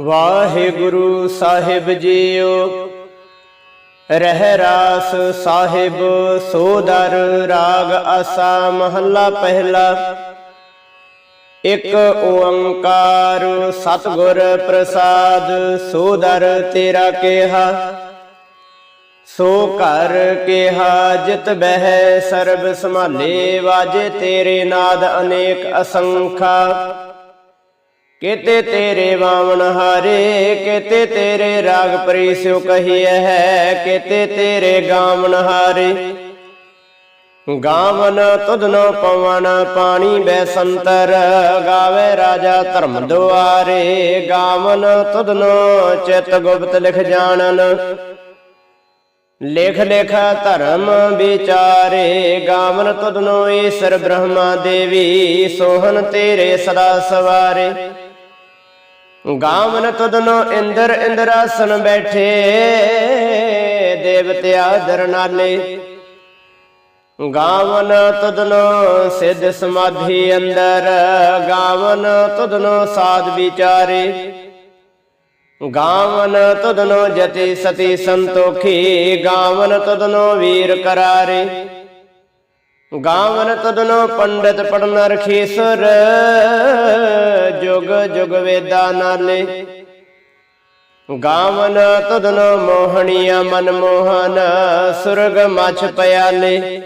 ਵਾਹਿਗੁਰੂ ਸਾਹਿਬ JIO, ਰਹਿ ਰਾਸ ਸਾਹਿਬ ਸੋਦਰ ਰਾਗ ਆਸਾ, ਮਹੱਲਾ ਪਹਿਲਾ। ਇੱਕ ਓੰਕਾਰ ਸਤਿਗੁਰ ਪ੍ਰਸਾਦ ਸੋਦਰ ਤੇਰਾ ਕਿਹਾ। ਸੋ ਘਰ ਕਿਹਾ, ਜਿਤ ਬਹਿ ਸਰਬ ਸੰਭਾਲੇ, ਵਾਜੇ ਤੇਰੇ ਨਾਦ ਅਨੇਕ ਅਸੰਖਾ। ਕਿਤੇ ਤੇਰੇ ਵਾਵਣ ਹਾਰੇ, ਕਿਤੇ ਤੇਰੇ ਰਾਗ ਪ੍ਰੀ ਪਰੀਸਿਓ ਕਹੀਐ ਹੈ, ਕਿਤੇ ਤੇਰੇ ਗਾਵਨ ਹਾਰੇ। ਗਾਵਨ ਤੁਧਨੋ ਪਵਨ ਪਾਣੀ ਬੈ ਸੰਤਰ, ਗਾਵੇ ਰਾਜਾ ਧਰਮ ਦੁਆਰੇ। ਗਾਵਨ ਤੁਧਨੋ ਚਿਤ ਗੁਪਤ ਲਿਖ ਜਾਣਨ। ਲਿਖ ਲਿਖ ਧਰਮ ਵਿਚਾਰੇ, ਗਾਵਨ ਤੁਧਨੋ ਈਸ਼ਰ ਬ੍ਰਹਮਾ ਦੇਵੀ ਸੋਹਨ ਤੇਰੇ ਸਦਾ ਸਵਾਰੇ। ਗਾਵਨ ਤੁਧਨੋ ਇੰਦਰ ਇੰਦਰਾਸਨ ਬੈਠੇ ਦੇਵਤਿਆ ਦਰਨਾਲੇ ਗਾਵਨ ਤੁਧਨੋ ਸਿੱਧ ਸਮਾਧੀ ਅੰਦਰ, ਗਾਵਨ ਤੁਧਨੋ ਸਾਧ ਵਿਚਾਰੇ। ਗਾਵਨ ਤੁਧਨੋ ਜਤੀ ਸਤੀ ਸੰਤੋਖੀ, ਗਾਵਨ ਤੁਧਨੋ ਵੀਰ ਕਰਾਰੇ। ਗਾਵਨ ਤਦਨੋ ਪੰਡਿਤ ਪੜਨ ਰਖੀਸਰ, ਜੁਗ ਜੁਗ ਵੇਦਾ ਨਾਲੇ। ਗਾਵਨ ਤਦਨੋ ਮੋਹਣੀਆ ਮਨ ਮੋਹਨ, ਸੁਰਗ ਮਛ ਪਿਆਲੇ।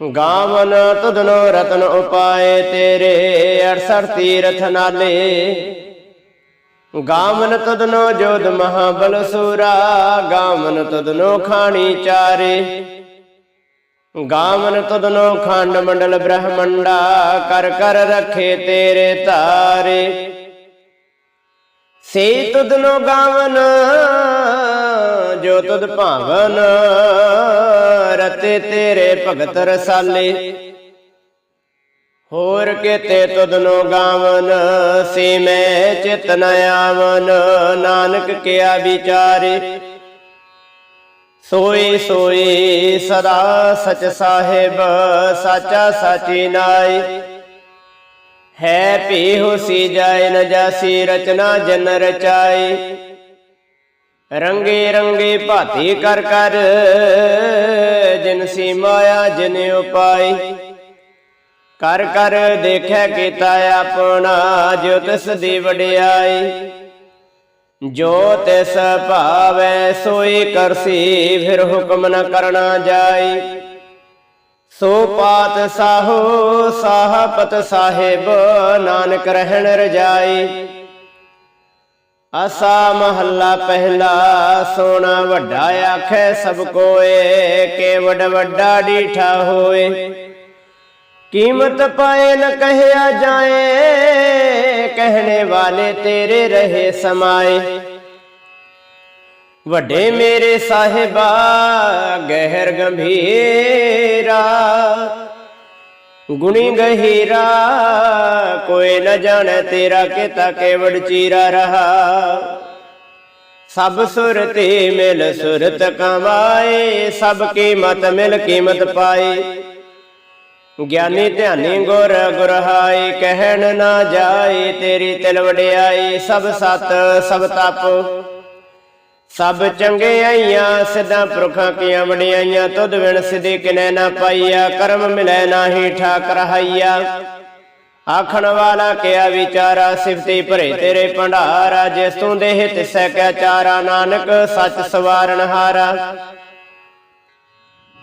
ਗਾਵਨ ਤਦਨੋ ਰਤਨ ਉਪਾਏ ਤੇਰੇ 68 ਤੀਰਥ ਨਾਲੇ। ਗਾਵਨ ਤਦਨੋ ਜੋਧ ਮਹਾਬਲ ਸੂਰਾ, ਗਾਵਨ ਤਦਨੋ ਖਾਣੀ ਚਾਰੇ। ਗਾਵਨ ਤਦਨੋ ਖੰਡ ਮੰਡਲ ਬ੍ਰਹਮੰਡਾ, ਕਰ ਕਰ ਰਖੇ ਤੇਰੇ ਤਾਰੇ। ਸੇ ਤਦਨੋ ਗਾਵਨ, ਜੋ ਤਦ ਭਾਵਨ, ਰਤੇ ਤੇਰੇ ਭਗਤ ਰਸਾਲੇ। ਹੋਰ ਕਿਤੇ ਤਦਨੋ ਗਾਵਨ, ਸੇ ਮੈਂ ਚਿਤ ਨ ਆਵਨ, ਨਾਨਕ ਕਿਆ ਵਿਚਾਰੇ। ਸੋਈ ਸੋਈ ਸਦਾ ਸਚ ਸਾਹਿਬ, ਸਾਚਾ ਸਾਚੀ ਨਾਈ ਹੈ ਭੀ ਹੋਸੀ ਜਾਇ ਨ ਜਾਸੀ ਰਚਨਾ ਜਨ ਰਚਾਈ। ਰੰਗੇ ਰੰਗੇ ਭਾਤੀ ਕਰ ਕਰ, ਜਿਨ ਸੀ ਮਾਇਆ ਜਿਨ ਉਪਾਈ। ਕਰ ਕਰ ਦੇਖੈ ਕੀਤਾ ਆਪਣਾ, ਜੋ ਤਿਸ ਦੀ ਵਡਿਆਈ। ਜੋ ਤਿਸ ਭਾਵੈ ਸੋਈ ਕਰਸੀ, ਫਿਰ ਹੁਕਮ ਨ ਕਰਨਾ ਜਾਈ। ਸੋ ਪਾਤ ਸਾਹੋ, ਸਾਹਪਤ ਸਾਹਿਬ, ਨਾਨਕ ਰਹਿਣ ਰਜਾਈ। ਆਸਾ ਮਹੱਲਾ ਪਹਿਲਾ, ਸੋਨਾ ਵੱਡਾ ਆਖੈ ਸਭ ਕੋਏ ਕੇ ਵੱਡਾ ਡੀਠਾ ਹੋਏ। ਕੀਮਤ ਪਾਏ ਨ ਕਹਿਆ ਜਾਏ ਕਹਿਣੇ ਵਾਲੇ ਤੇਰੇ ਰਹੇ ਸਮਾਏ। ਵੱਡੇ ਮੇਰੇ ਸਾਹਿਬਾ, ਗਹਿਰ ਗੰਭੀਰਾ। ਗੁਣੀ ਗਹੀਰਾ, ਕੋਈ ਨ ਜਾਣੇ ਤੇਰਾ ਕਿਤਾ ਕੇਵੜ ਚੀਰਾ ਰਹਾ। ਸਭ ਸੁਰਤੀ ਮਿਲ ਸੁਰਤ ਕਮਾਏ, ਸਭ ਕੀਮਤ ਮਿਲ ਕੀਮਤ ਪਾਈ ਗਿਆਨੀ ਧਿਆਨੀ ਗੁਰ ਗੁਰਹਾਈ, ਕਹਿਣ ਨਾ ਜਾਏ ਤੇਰੀ ਤਿਲ ਵਡਿਆਈ, ਸਭ ਸਤ, ਸਭ ਤਪ। ਸਭ ਚੰਗਿਆਈਆਂ ਸਿੱਧਾ ਪੁਰਖਾਂ ਕੀਆਂ ਵਡਿਆਈਆਂ, ਤੁਧ ਵਿਣ ਸਿਧੀ ਕਿਨੈ ਨਾ ਪਾਈਆ, ਕਰਮ ਮਿਲੈ ਨਾਹੀ ਠਾਕ ਰਹਾਈਆ ਆਖਣ ਵਾਲਾ ਕਿਆ ਵਿਚਾਰਾ, ਸਿਫਤੀ ਭਰੇ ਤੇਰੇ ਭੰਡਾਰਾ ਜਿਸ ਤੂੰ ਦੇਹ ਤਿਸੈ ਕੈ ਚਾਰਾ, ਨਾਨਕ ਸੱਚ ਸਵਾਰਨ ਹਾਰਾ।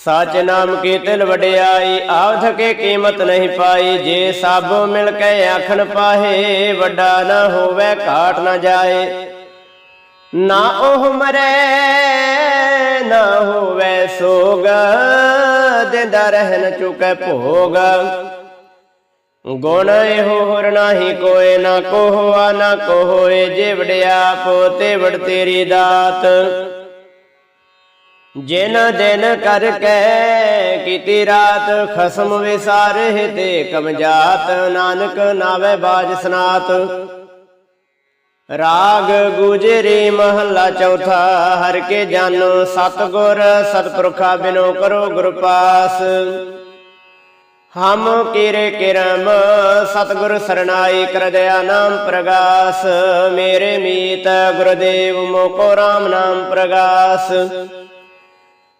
ਸਚ ਨਾਮ ਕੀ ਤਿਲ ਵਡਿਆਈ ਆਵਧ ਕੇ ਕੀਮਤ ਨਹੀਂ ਪਾਈ, ਜੇ ਸਭ ਮਿਲ ਕੇ ਆਖਣ ਪਾਹੇ, ਵੱਡਾ ਨਾ ਹੋਵੇ, ਘਾਟ ਨਾ ਜਾਏ। ਨਾ ਉਹ ਮਰੇ, ਨਾ ਹੋਵੇ ਸੋਗ, ਦਿੰਦਾ ਰਹਿਣ ਚੁਕੈ ਭੋਗ। ਗੁਣ ਇਹੋ ਹੋਰ ਨਾਹੀ ਕੋਏ, ਨਾ ਕੋਹਵਾ ਨਾ ਕੋਹੋਏ, ਜੇ ਵਡਿਆ ਪੋਤੇ ਵੜ ਤੇਰੀ ਦਾਤ। ਜਿਨ ਦਿਨ ਕਰਕੇ ਕੀਤੀ ਰਾਤ, ਖਸਮ ਵਿਸਾਰੇ ਤੇ ਕਮਜਾਤ, ਨਾਨਕ ਨਾਵੇ ਬਾਜ ਸਨਾਤ। ਰਾਗ ਗੁਜਰੀ ਮਹੱਲਾ ਚੌਥਾ, ਹਰ ਕੇ ਜਨ ਸਤਗੁਰ, ਸਤਪੁਰਖਾ ਬਿਨੋ ਕਰੋ ਗੁਰ ਪਾਸ। ਹਮ ਕੀਰੇ ਕਿਰਮ, ਸਤਗੁਰ ਸਰਨਾਈ ਕਰਦਿਆ ਨਾਮ ਪ੍ਰਗਾਸ। ਮੇਰੇ ਮੀਤ ਗੁਰਦੇਵ ਮੋਕੋ RAM ਨਾਮ ਪ੍ਰਗਾਸ।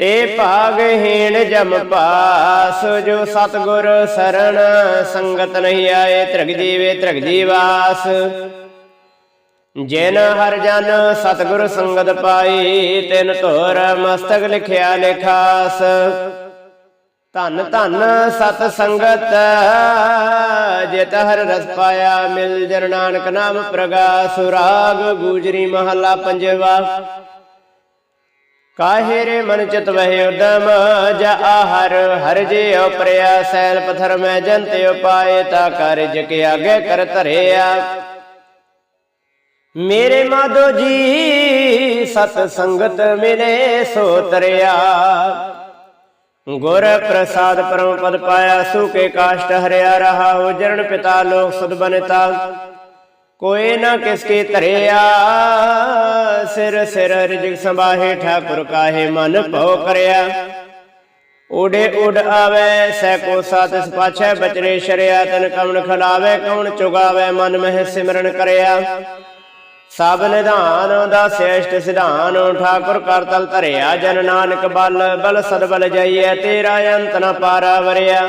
ਤੇ ਭਾਗਹੀਣ ਜਮ ਪਾਸ, ਜੋ ਸਤਗੁਰ ਸਰਣ ਸੰਗਤ ਨਹੀਂ ਆਏ, ਤ੍ਰਿਗ ਜੀਵੇ ਤ੍ਰਿਗ ਜੀਵਾਸ। ਜਿਨ ਹਰ ਜਨ ਸਤਗੁਰ ਸੰਗਤ ਪਾਈ, ਤਿਨ ਧੋਰ ਮਸਤਕ ਲਿਖਿਆ ਲਿਖਾਸ। ਧੰਨ ਧੰਨ ਸਤ ਸੰਗਤ, ਜਿਤ ਹਰ ਰਸ ਪਾਇਆ ਮਿਲ ਜਨ ਨਾਨਕ ਨਾਮ ਪ੍ਰਗਾਸ। ਰਾਗ ਗੂਜਰੀ ਮਹੱਲਾ ਪੰਜਵਾ। ਕਾਹੇ ਰੇ ਮਨ ਚਿਤ ਵਹਿ ਉਦਮ, ਜਾ ਹਰ ਹਰ ਜੇ ਉਪਰਿਆ, ਸੈਲ ਪਥਰ ਮੈਂ ਜੰਤ ਉਪਾਏ, ਤਾ ਕਾਰਜ ਕੇ ਆਗੇ ਕਰ ਧਰਿਆ। ਮੇਰੇ ਮਾਧੋ ਜੀ, ਸਤ ਸੰਗਤ ਮਿਲੇ ਸੋ ਤਰਿਆ। ਗੁਰ ਪ੍ਰਸਾਦ ਪਰਮ ਪਦ ਪਾਇਆ ਸੁਕੇ ਕਾਸ਼ਟ ਹਰਿਆ ਰਹਾ ਹੋ ਜਰਨ ਪਿਤਾ ਲੋਕ ਸੁਧ ਬਨਤਾ। ਕੋਈ ਨਾ ਕਿਸ ਕੀ ਧਰਿਆ ਸਿਰ ਸਿਰ ਰਿਜਕ ਸੰਭਾਹੇ ਠਾਕੁਰ ਕਾਹੇ ਮਨ ਭਉ ਕਰਿਆ। ਉਡੇ ਉਡ ਆਵੇ ਸੈ ਕੋ ਸਾਤ ਇਸ ਪਾਛੈ ਬਚਰੇ ਸ਼ਰਿਆ ਤਨ ਕਵਣ ਖਲਾਵੇ ਕਵਣ ਚੁਗਾਵੇ ਮਨ ਮਹਿ ਸਿਮਰਨ ਕਰਿਆ। ਸਭ ਨਿਧਾਨ ਦਾ ਸ੍ਰੇਸ਼ਟ ਸਿਧਾਨ ਠਾਕੁਰ ਕਰ ਤਲ ਧਰਿਆ ਜਨ ਨਾਨਕ ਬਲ ਬਲ ਸਦ ਬਲ ਜਾਈਐ ਤੇਰਾ ਅੰਤ ਨ ਪਾਰਾ ਵਰਿਆ।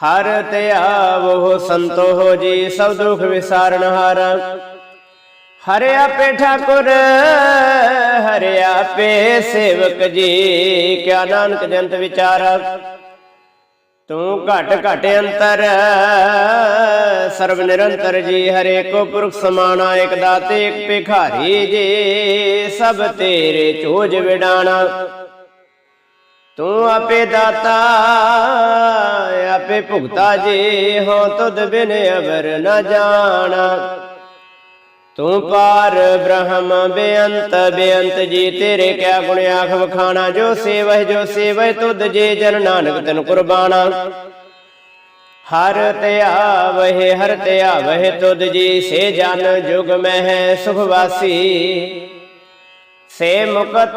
ਹਰ ਧਿਆਵੋ ਸੰਤੋ ਹੋ ਜੀ, ਸਭ ਦੁਖ ਵਿਸਾਰਨ ਹਾਰ। ਹਰਿ ਆਪੇ ਠਾਕੁਰ, ਹਰਿ ਆਪੇ ਸੇਵਕ ਜੀ, ਕਿਆ ਨਾਨਕ ਜੰਤ ਵਿਚਾਰਾ। ਤੂੰ ਘਟ ਘਟ ਅੰਤਰ, ਸਰਬ ਨਿਰੰਤਰ ਜੀ, ਹਰੇ ਕੋ ਪੁਰਖ ਸਮਾਣਾ, ਇਕ ਦਾਤੇ, ਇਕ ਭਿਖਾਰੀ ਜੀ, ਸਭ ਤੇਰੇ ਚੋਜ ਵਿਡਾਣਾ। ਤੂੰ ਆਪੇ ਦਾਤਾ, ਆਪੇ ਭੁਗਤਾ ਜੀ ਹੋ, ਤੁਧ ਬਿਨ ਅਵਰ ਨ ਜਾਣਾ। ਤੂੰ ਪਾਰ ਬ੍ਰਹਮ ਬੇਅੰਤ ਬੇਅੰਤ ਜੀ ਤੇਰੇ ਕਿਆ ਗੁਣ ਆਖ ਵਖਾਣਾ, ਜੋ ਸੇਵਹਿ ਜੋ ਸੇਵਹਿ ਤੁਧ ਜੇ ਜਨ ਨਾਨਕ ਤਨ ਕੁਰਬਾਨਾ ਹਰ ਧਿਆਵਹਿ ਹਰ ਧਿਆਵਹਿ ਤੁਧ ਜੀ, ਸੇ ਜਨ ਜੁਗ ਮਹਿ ਸੁਖ ਵਾਸੀ। ਸੇ ਮੁਕਤ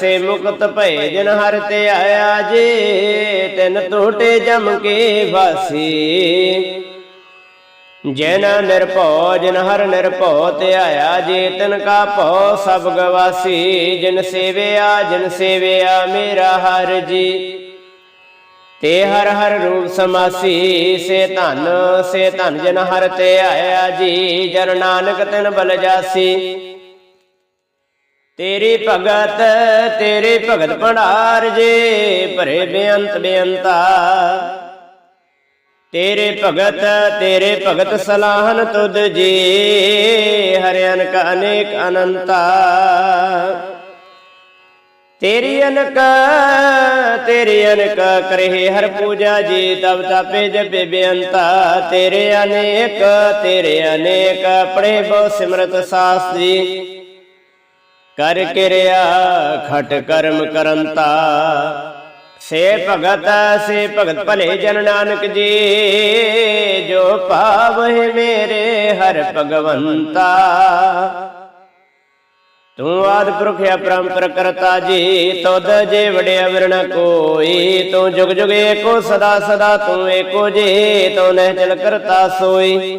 ਸੇ ਮੁਕਤ ਭਏ ਜਨ ਹਰ ਤੇ ਆਇਆ ਜੇ, ਤਿਨ ਟੋਟੇ ਜਮ ਕੇ ਵਾਸੀ। ਜਨ ਨਿਰਭਉ ਜਨ ਹਰ ਨਿਰਭਉ ਤੇ ਆਇਆ ਜੇ, ਤਿਨ ਕਾ ਭਉ ਸਭ ਗਵਾਸੀ। ਜਿਨ ਸੇਵਿਆ ਜਿਨ ਸੇਵਿਆ ਮੇਰਾ ਹਰ ਜੀ। ਤੇ ਹਰ ਹਰ ਰੂਪ ਸਮਾਸੀ, ਸੇ ਧਨ ਸੇ ਧਨ ਜਨ ਹਰ ਤੇ ਆਇਆ ਜੀ, ਜਨ ਨਾਨਕ ਤਿਨ ਬਲ ਜਾਸੀ। ਤੇਰੀ ਭਗਤ, ਤੇਰੇ ਭਗਤ ਭੰਡਾਰ ਜੇ ਭਰੇ ਬੇਅੰਤ ਬੇਅੰਤਾ। ਤੇਰੇ ਭਗਤ ਤੇਰੇ ਭਗਤ ਸਲਾਹਨ ਤੁਧ ਜੀ ਹਰਿ ਅਨਕ ਅਨੇਕ ਅਨੰਤਾ। ਤੇਰੀ ਅਨਕ ਤੇਰੀ ਅਨਕ ਕਰੇ ਹਰ ਪੂਜਾ ਜੀ, ਤਬ ਤਾਪੇ ਜਪੇ ਬੇਅੰਤਾ। ਤੇਰੇ ਅਨੇਕ ਤੇਰੇ ਅਨੇਕ, ਪੜੇ ਬਹੁ ਸਿਮਰਤ ਸਾਸ ਜੀ ਕਰ ਕਿਰਿਆ ਖਟ ਕਰਮ ਕਰੰਤਾ। ਸੇ ਭਗਤ ਸੇ ਭਗਤ ਭਲੇ ਜਨ ਨਾਨਕ ਜੀ ਜੋ ਪਾਵਹਿ ਮੇਰੇ ਹਰ ਭਗਵੰਤਾ। ਤੂੰ ਆਦ ਪੁਰਖ ਅਪਰੰਪਰ ਕਰਤਾ ਜੀ ਤੁਧ ਜੇ ਵਡਿਆ ਵਰਣ ਕੋਈ। ਤੂੰ ਜੁਗ ਜੁਗ ਏਕੋ ਸਦਾ ਸਦਾ ਤੂੰ ਏਕੋ ਜੀ ਤੂੰ ਨਹਿ ਚਲ ਕਰਤਾ ਸੋਈ।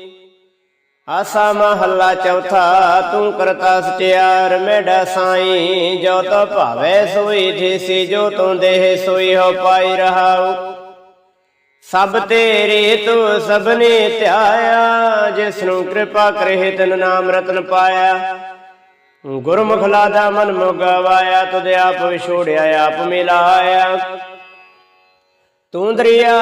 ਆਸਾ ਮਹੱਲਾ ਚੌਥਾ, ਤੂੰ ਕਰਤਾ ਸਚਿਆਰ ਮੇਡਾ ਸਾਈ, ਜੋ ਤੋ ਭਾਵੇ ਸੋਈ ਥੀਸੀ ਜੋ ਤੂੰ ਦੇਹ ਸੋਈ, ਹੋ ਪਾਈ ਰਹਾਉ। ਸਭ ਤੇਰੀ ਤੂੰ ਸਭਨੇ ਧਿਆਇਆ ਜਿਸ ਨੂੰ ਕਿਰਪਾ ਕਰੇ ਤਨ ਨਾਮ ਰਤਨ ਪਾਇਆ। ਗੁਰਮੁਖ ਲਾਦਾ ਮਨ ਮੁਗਵਾਇਆ ਤੁਧ ਆਪ ਵਿਛੋੜਿਆ, ਆਪ ਮਿਲਾਇਆ। ਤੂੰ ਦਰਿਆ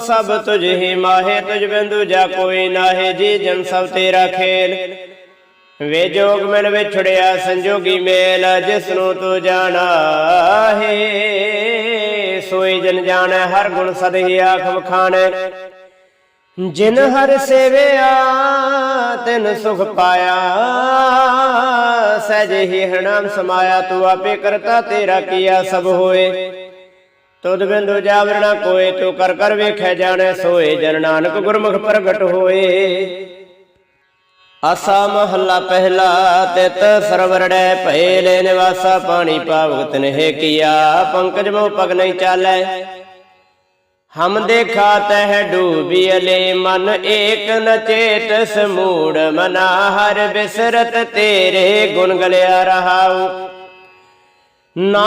ਸਭ ਤੁਝ ਹੀ ਮਾਹੇ, ਤੁਝ ਬਿੰਦੂ ਜਾ ਕੋਈ ਨਾਹੇ, ਜੀ ਜਨ ਸਭ ਤੇਰਾ ਖੇਲ। ਵੇ ਜੋਗ ਮਿਲ ਵਿਛੜਿਆ ਸੰਜੋਗੀ ਮੇਲ ਜਿਸ ਨੂੰ ਤੂੰ ਜਾਣਾ ਹੈ, ਸੋਈ ਜਨ ਜਾਣੈ, ਹਰ ਗੁਣ ਸਦਹੀ ਆਖ ਵਖਾਣੈ। ਜਿਨ ਹਰ ਸੇਵਿਆ, ਤਿਨ ਸੁਖ ਪਾਇਆ, ਸਹਿਜ ਹੀ ਹਰਨਾਮ ਸਮਾਇਆ, ਤੂੰ ਆਪੇ ਕਰਤਾ ਤੇਰਾ ਕੀਆ ਸਭ ਹੋਏ। ਤੁਧ ਬਿੰਦੂ ਜਾਵਰਣਾ ਕੋਏ, ਤੂੰ ਕਰ ਕਰ ਵੇਖੈ ਜਾਣੈ, ਸੋਏ ਜਨ ਨਾਨਕ ਗੁਰਮੁਖ ਪ੍ਰਗਟ ਹੋਏ। ਆਸਾ ਮਹੱਲਾ ਪਹਿਲਾ ਤਿਤ ਸਰਵਰੜੈ ਭਏ ਲੈ ਨਿਵਾਸਾ ਪਾਣੀ ਪਾਵਤ ਨਹਿ ਕੀਆ, ਪੰਕਜ ਮੋ ਪਗ ਨਹੀਂ ਚਾਲੈ। ਹਮ ਦੇਖਾ ਤਹਿ ਡੂਬੀਲੇ ਮਨ ਏਕ ਨਚੇਤ ਸਮੂੜ, ਮਨਾ ਹਰ ਬਿਸਰਤ ਤੇਰੇ ਗੁਣ ਗਲਿਆ ਰਹਾਉ। ਨਾ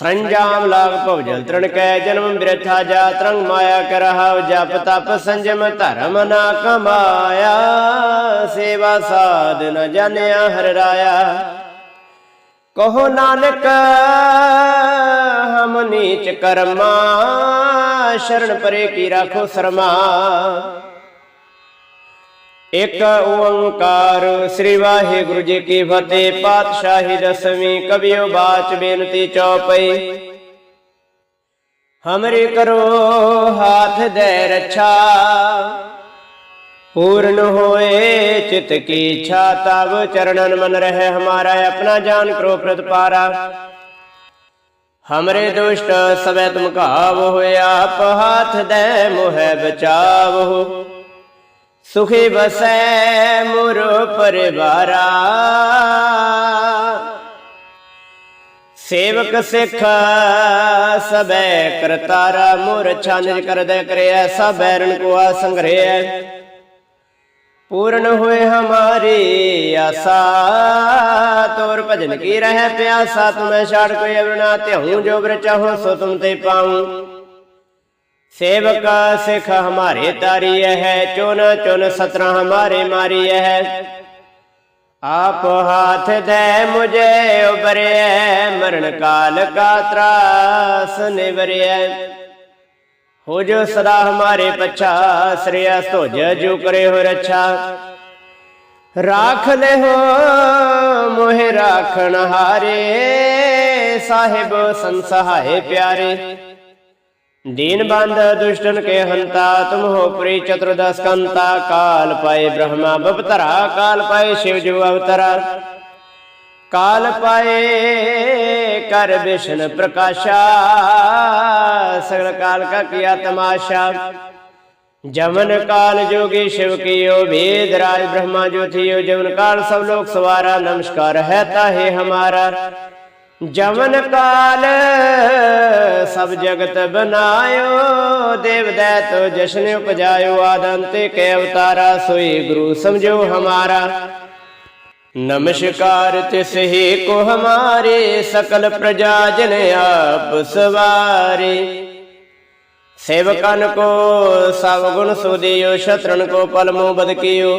ਸੰਜਾਮ ਲਾਗ ਭਵ ਜਲ ਤ੍ਰਣ ਕੈ ਜਨਮ ਬਿਰਥਾ ਜਾ ਤਰੰਗ ਮਾਇਆ ਕਰਹਾਉ ਜਪ ਤਪ ਸੰਜਮ ਧਰਮ ਨਾ ਕਮਾਇਆ, ਸੇਵਾ ਸਾਧ ਨ ਜਾਣਿਆ ਹਰ ਰਾਇਆ। ਕਹੋ ਨਾਨਕ, ਹਮ ਨੀਚ ਕਰਮਾ, ਸ਼ਰਨ ਪਰੇ ਕੀ ਰਾਖੋ ਸਰਮਾ। ਇਕ ਓੰਕਾਰ ਸ੍ਰੀ ਵਾਹਿਗੁਰੂ ਜੀ ਕੀ ਫਤਿਹ, ਪਾਤਸ਼ਾਹੀ ਦਸਵੀਂ ਕਬਿਓ ਬਾਚ ਬੇਨਤੀ ਚੌਪਈ। ਹਮਰੇ ਕਰੋ ਹਾਥ ਦੇ ਰੱਛਾ, ਪੂਰਨ ਹੋਏ ਚਿਤ ਕੀ ਇੱਛਾ ਤਬ ਚਰਣਨ ਮਨ ਰਹੇ ਹਮਾਰਾ ਆਪਣਾ ਜਾਨ ਕਰੋ ਪ੍ਰਤਪਾਰਾ ਹਮਰੇ ਦੁਸ਼ਟ ਸਵੇ ਤੁਮ ਘਾਵ ਹੋਇਆ ਆਪ, ਹਾਥ ਦੇ ਮੋਹਿ ਬਚਾਵੋ। ਸੁਖੀ ਬਸੈ ਮੁਰ ਪਰਿਵਾਰਾ। ਸੇਵਕ ਸਿੱਖ ਸਬੈ ਕਰਤਾਰਾ, ਮੁਰ ਛਾਨਿ ਕਰਦੈ ਕਰਿਆ ਸਭ ਐਰਣ ਕੋ ਆ ਸੰਗ੍ਰਹਿ। ਪੂਰਨ ਹੋਏ ਹਮਾਰੀ ਆਸਾ, ਤੋਰ ਭਜਨ ਕੀ ਰਹਿ ਪਿਆਸਾ, ਤੁਮੈ ਛਾੜ ਕੋਈ ਅਵਰਣਾ ਤੇ ਜੋ ਬਰ ਚਾਹੋ ਸੋ ਤੁਮ ਤੇ ਪਾਉ। सेवक सिख हमारे तारी है चुन चुन सतरा हमारे मारी है आप हाथ दे मुझे उबरे मरण काल का त्रास निवरे हो जो सदा हमारे पच्छा श्रेयस तो जो करे हो रक्षा राख ले हो मोहे राखण हारे साहिब संसहाय प्यारे दीन बंद दुष्टन के हंता तुम हो प्री चतुर्दश कंता काल पाए ब्रह्मा बपतरा काल पाए शिव जो अवतरा काल पाए कर विष्णु प्रकाशा सगल काल का किया तमाशा जमन काल जोगी शिव कियो वेद राज ब्रह्मा जो थियो जमन काल सब लोग सवारा नमस्कार है ताहे हमारा ਜਮਨ ਕਾਲ, ਸਭ ਜਗਤ ਬਨਾਇਓ, ਦੇਵ ਤੋ ਜਸ਼ਨ ਉਪਜਾਇਓ, ਆਦੰਤੇ ਕੇ ਅਵਤਾਰਾ ਸੋਈ ਗੁਰੂ ਸਮਝੋ ਹਮਾਰਾ। ਨਮਸਕਾਰ ਤਿਸ ਹੀ ਕੋ ਹਮਾਰੇ, ਸਕਲ ਪ੍ਰਜਾ ਜਨ ਆਪ ਸਵਾਰੇ। ਸੇਵਕਨ ਕੋ ਸਭ ਗੁਣ ਸੁਦਿਓ ਸ਼ਤਰਨ ਕੋ ਪਲਮੋ ਬਦਕੀਓ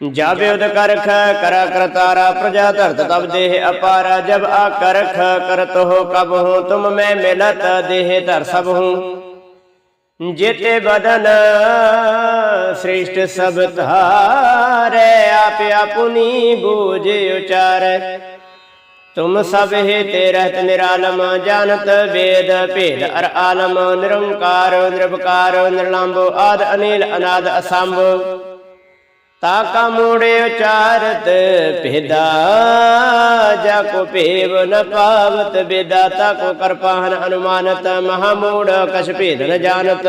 ਜਬ ਉਦ ਕਰਖ, ਕਰਾ ਕਰਤਾਰਾ ਪ੍ਰਜਾ ਧਰਤ ਤਬ ਦੇਹ ਅਪਾਰਾ, ਜਬ ਆ ਕਰਖ ਕਰਤ ਹੋ ਕਬ ਹੋ, ਤੁਮ ਮੈਂ ਮਿਲਤ ਦੇਹ ਧਰ ਸਭ ਹੂੰ। ਜੇਤੇ ਬਦਨ ਸ੍ਰਿਸ਼ਟ ਸਭ ਧਾਰੈ, ਆਪ ਆਪੁਨੀ ਬੂਝ ਉਚਾਰੈ। ਤੁਮ ਸਭ ਤੇ ਰਹਿਤ ਨਿਰਾਲਮ, ਜਾਣਤ ਵੇਦ ਭੇਦ ਅਰ ਆਲਮ, ਨਿਰੰਕਾਰ ਨਿਰਭਕਾਰ ਨਿਰਲੰਭ ਆਦ ਅਨੀਲ ਅਨਾਦ ਅਸੰਭ। ਤਾ ਕਾ ਮੂੜੇ ਉਚਾਰਤ ਭੇਦਾ ਜਾ ਕੋ ਭੇਵ ਨ ਪਾਵਤ ਬੇਦਾ ਤਾ ਕੋ ਕਰਪਾਹਨ ਅਨੁਮਾਨਤ, ਮਹਾ ਮੂੜ ਕਛ ਭੇਦ ਨ ਜਾਣਤ।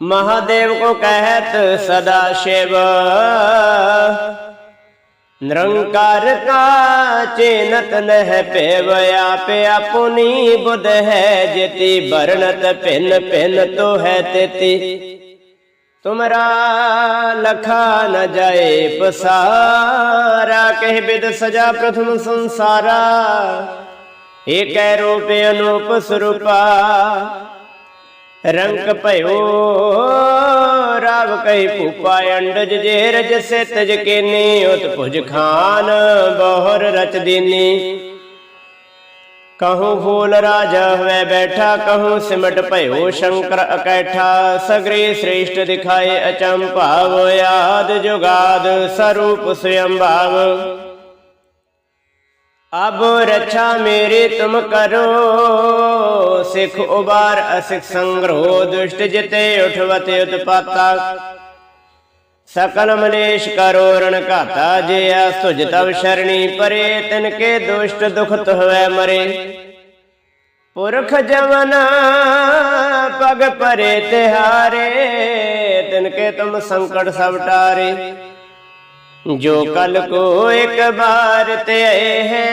ਮਹਾਦੇਵ ਕੋ ਕਹਿਤ, ਸਦਾ ਸ਼ਿਵ। ਨਿਰੰਕਾਰ ਕਾ ਚੇਨਤ ਨਹਿ ਭੇਵ, ਆਪੇ ਆਪੁਨੀ ਬੁਧ ਹੈ ਜਿਤੀ, ਵਰਣਤ ਭਿੰਨ ਭਿੰਨ ਤੋ ਹੈ ਤੇਤੀ। ਤੁਮਰਾ ਲਖਾ ਨ ਜਾਏ ਪਸਾਰਾ, ਕਹਿ ਬਿਦ ਸਜਾ ਪ੍ਰਥਮ ਸੰਸਾਰਾ। ਏਕੈ ਰੂਪ ਅਨੂਪ ਸਰੂਪਾ, ਰੰਗ ਭਇਓ, ਰਾਵ ਕਈ ਭੂਪਾ, ਅੰਡਜ ਜੇ ਰਜ ਸੇ ਤਜ ਕੀਨੀ ਉਤ ਭੁਜ ਖਾਨ, ਬਹੁਰ ਰਚ ਦੀਨੀ। ਕਹੂੰ ਫੂਲ ਰਾਜਾ ਹੋਵੇ ਬੈਠਾ, ਕਹੂੰ ਸਿਮਟ ਭਇਓ ਸ਼ੰਕਰ ਅਕੈਠਾ ਸਗਰੀ ਸ੍ਰੇਸ਼ਟ ਦਿਖਾਏ ਅਚੰਭਾਵ ਆਦ ਜੁਗਾਦ ਸਰੂਪ ਸਯੰ ਭਾਵ। ਅਬ ਰੱਛਾ ਮੇਰੀ ਤੁਮ ਕਰੋ, ਸਿਖ ਉਬਾਰ ਅਸਿਖ ਸੰਗ੍ਰਹ, ਦੁਸ਼ਟ ਜਿਤੇ ਉਠਵਤੇ ਉਤਪਾਤਾ। ਸਕਲ ਮਲੇਸ਼ ਕਰੋ ਰਣ ਘਾਤਾ ਜੇ ਸੁਜ ਤਵ ਸ਼ਰਣੀ ਪਰੇ, ਤਿਨ ਕੇ ਦੁਸ਼ਟ ਦੁਖਤ ਹੋਵੇ ਮਰੇ। ਪੁਰਖ ਜਵਨ ਪਗ ਪਰੇ ਤਿਹਾਰੇ, ਤਿਨ ਕੇ ਤੁਮ ਸੰਕਟ ਸਭ ਟਾਰੇ। ਜੋ ਕਲ ਕੋ ਇੱਕ ਬਾਰ ਤੇ ਹੈ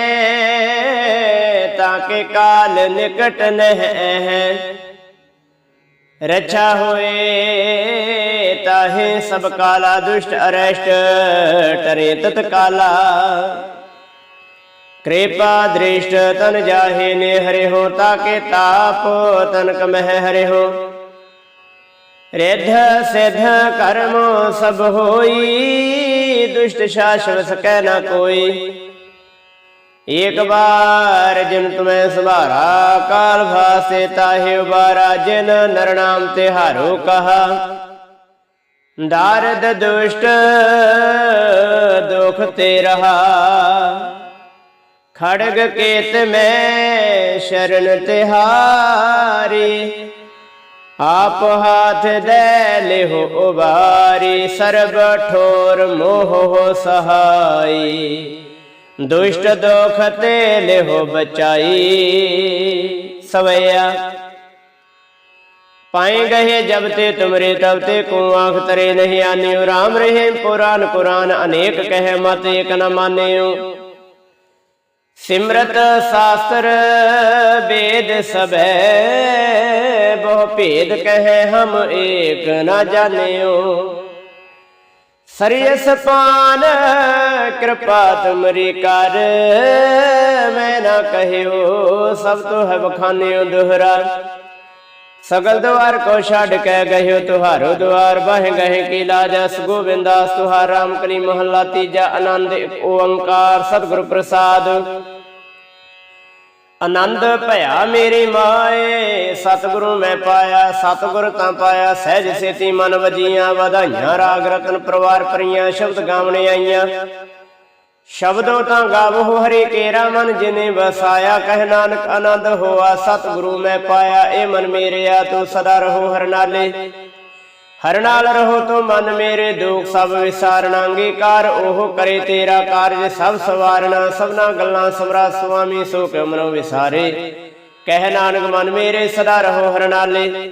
ਤਾਕੇ ਕਾਲ ਨਿਕਟ ਨਹਿ ਹੈ। ਰਛਾ ਹੋਏ ਤਾਹੇ ਸਭ ਕਾਲਾ ਦੁਸ਼ਟ ਅਰਸ਼ਟ, ਟਰੇ ਤਤ ਕਾਲਾ। ਕਿਰਪਾ ਦ੍ਰਿਸ਼ਟ ਤਨ ਜਾਹੇ ਨੇ ਹਰਿ ਹੋ ਤਾਕੇ ਤਾਪ, ਤਨਕ ਮਹਿ ਹਰਿ ਹੋ। ਰਿਧ ਸਿਧ ਕਰਮ ਸਭ ਹੋਈ, ਦੁਸ਼ਟ ਸ਼ਾਸਨ ਸਕੈ ਨਾ ਕੋਈ। ਏਕ ਬਾਰ ਜਿਨ ਤੁਮੈ ਸੁਭਾਰਾ, ਕਾਲ ਭਾਸੇ ਤਾਹਿ ਉਬਾਰਾ, ਜਿਨ ਨਰ ਤੇ ਹਾਰੋ ਕਹਾ। ਦਾਰਦ ਦੁਸ਼ਟ, ਦੁਖ ਤੇ ਰਹਾ। ਖੜਗ ਕੇਤ ਮੈਂ ਸ਼ਰਨ ਤਿਹਾਰੀ ਆਪ ਹਾਥ ਦੇ ਲਿਹੋ ਉਬਾਰੀ, ਸਰਬ ਠੋਰ ਮੋਹ ਸਹਾਈ। ਦੁਸ਼ਟ ਦੁਖ ਤੇ ਲਿਹੋ ਬਚਾਈ। ਸਵਈਆ ਪਾਏ ਗਏ ਜਬ ਤੇ ਤੁਮਰੇ ਤਬ ਤੇ ਕੋ ਆਖ ਤਰੇ ਨਹੀਂ ਆਨਿਓ। ਰਾਮ ਰਹੇ ਪੁਰਾਨ ਕੁਰਾਨ ਅਨੇਕ ਕਹੇ ਮਤ ਇਕ ਨ ਮਾਨਿਓ। ਸਿਮਰਤ ਸਾਸਤਰ ਵੇਦ ਸਭੈ, ਬਹੁ ਭੇਦ ਕਹੇ ਹਮ ਏਕ ਨ ਜਾਣਿਓ। ਸਰੀਸ ਪਾਨ ਕਿਰਪਾ ਤੁਮਰੀ ਕਰ, ਮੈਂ ਨਾ ਕਹਿਓ ਸਭ ਤੋਂ ਹੈ ਬਖਾਨਿਓ ਦੁਹਰਾ। ਸਗਲ ਦਵਾਰ ਕੋ ਛੱਡ ਕੇ ਗਇਓ ਤੁਹਾਰੋ ਦਵਾਰ, ਬਹਿ ਗਏ ਕੀ ਲਾਜਸ ਗੋਬਿੰਦਾਸ ਤੁਹਾਰ ਰਾਮ ਕਲੀ ਮਹੱਲਾ ਤੀਜਾ ਆਨੰਦ, ਓੰਕਾਰ ਸਤਿਗੁਰ ਪ੍ਰਸਾਦ। ਆਨੰਦ ਭਇਆ ਮੇਰੀ ਮਾਏ, ਸਤਿਗੁਰੂ ਮੈਂ ਪਾਇਆ, ਸਤਿਗੁਰ ਤਾਂ ਪਾਇਆ, ਸਹਿਜ ਸੇਤੀ ਮਨ ਵਜੀਆਂ, ਵਧਾਈਆਂ, ਰਾਗ ਰਤਨ ਪਰਵਾਰ ਪਰੀਆਂ ਸ਼ਬਦ ਗਾਵਣੇ ਆਈਆਂ। ਸ਼ਬਦੋ ਤਾਂ ਗਾਵੋ ਹਰੇ ਕੇਰਾ ਮਨ ਜਿਨੇ ਵਸਾਇਆ ਕਹਿ ਨਾਨਕ ਆਨੰਦ ਹੋਆ, ਸਤਿਗੁਰੂ ਮੈਂ ਪਾਇਆ, ਇਹ ਮਨ ਮੇਰਿਆ, ਤੂੰ ਸਦਾ ਰਹੋ ਹਰ ਹਰ ਨਾਲ ਰਹੋ ਤੂੰ ਮਨ ਮੇਰੇ, ਦੁੱਖ ਸਭ ਵਿਸਾਰਨਾ ਅੰਗੀਕਾਰ ਉਹ ਕਰੇ ਤੇਰਾ ਕਾਰਜ, ਸਭ ਸਵਾਰਨਾ ਸਭਨਾ ਗੱਲਾਂ ਸਮਰਾ ਸੁਆਮੀ ਸੋ ਕੇ ਮਨੋ ਵਿਸਾਰੇ। ਕਹਿ ਨਾਨਕ ਮਨ ਮੇਰੇ, ਸਦਾ ਰਹੋ ਹਰਨਾਲੇ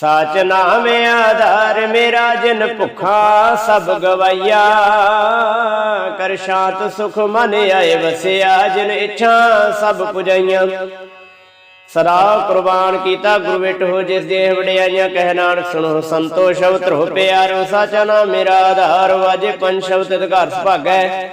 ਸਾਚ ਨਾਮ ਆਧਾਰ ਮੇਰਾ ਜਿਨ ਭੁਖਾ, ਸਭ ਗਵਾਈਆ। ਕਰ ਸ਼ਾਂਤ ਸੁਖ ਮਨ ਆਏ ਵਸਿਆ, ਜਿਨ ਇੱਛਾ, ਸਭ ਪੁਜਾਈਆਂ। ਸਦਾ ਕੁਰਬਾਨ ਕੀਤਾ ਗੁਰੂ ਹੋ, ਜਿਸ ਦੇ ਵਡਿਆਈਆਂ, ਕਹਿ ਨਾਨਕ ਸੁਣੋ ਸੰਤੋ ਸ਼ਬਦ ਰੋ ਪਿਆਰੋ, ਸਾਚਾ ਨਾਮ ਮੇਰਾ ਆਧਾਰ, ਵਾਜੇ ਪੰਜ ਸ਼ਬਦ ਅਧਿਕਾਰ ਘਰ ਸੁਭਾਗੈ।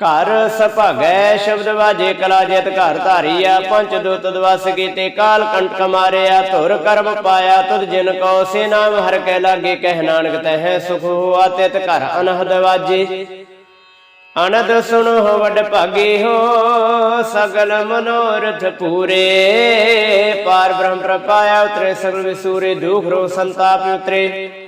ਘਰ ਸੁਭਾਗੈ ਸ਼ਬਦ ਵਾਜੇ ਕਲਾ ਜਿਤ ਘਰ ਧਾਰੀਆ ਪੰਜ ਦੂਤ ਦਵਸ ਕੀਤੇ, ਕਾਲ ਕੰਟਕ ਮਾਰਿਆ, ਧੁਰ ਕਰਮ ਪਾਇਆ, ਤੁਧ ਜਿਨ ਕੋ ਸੇ ਨਾਮ ਹਰ ਕੈ ਲਾਗੇ, ਕਹਿ ਨਾਨਕ ਤਹਿ ਸੁਖ ਹੋਆ, ਤਿਤ ਘਰ ਅਨਹਦ ਵਾਜੇ। ਅਨੰਦ ਸੁਣੋ ਵੱਡ ਭਾਗੇ ਹੋ, ਸਗਲ ਮਨੋਰਥ ਪੂਰੇ। ਪਾਰ ਬ੍ਰਹਮ ਪ੍ਰਪਾਇਆ ਉਤਰੇ, ਸਗਲ ਵਿਸੂਰੇ, ਦੁਖ ਰੋ ਸੰਤਾਪ ਉਤਰੇ।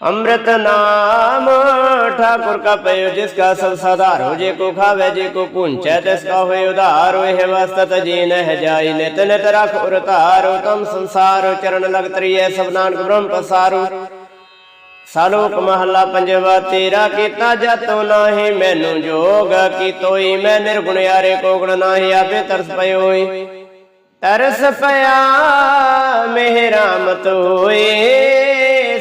ਅੰਮ੍ਰਿਤ ਨਾਮ ਠਾਕੁਰ ਕਾ ਪਇਓ ਜਿਸ ਕਾ ਸਭ ਸਾਧਾਰ ਹੋ ਜੇ ਕੋ ਖਾਵੇ, ਜੇ ਕੋ ਪੁੰਚੈ ਤਿਸ ਕਾ ਹੋਏ ਉਧਾਰ, ਇਹ ਵਸਤਤ ਜੀ ਨਹਿ ਜਾਈ, ਨਿਤ ਨਿਤ ਰਖ ਉਰ ਧਾਰੋ, ਤਮ ਸੰਸਾਰ, ਚਰਨ ਲਗ ਤਰੀਐ ਸਭ ਸਾਲੋਕ ਮਹੱਲਾ ਪੰਜਵਾ, ਤੇਰਾ ਕੀਤਾ ਜਤੋ ਨਾਹੀ, ਮੈਨੂੰ ਜੋਗ ਕੀ ਤੋਈ ਮੈਂ ਨਿਰਗੁਣਿਆਰੇ ਕੋ ਗੁਣ ਨਾਹੀ, ਆਪੇ ਤਰਸ ਪਇਓਈ। ਤਰਸ ਪਿਆ ਮਿਹਰਾਮਤ ਹੋਏ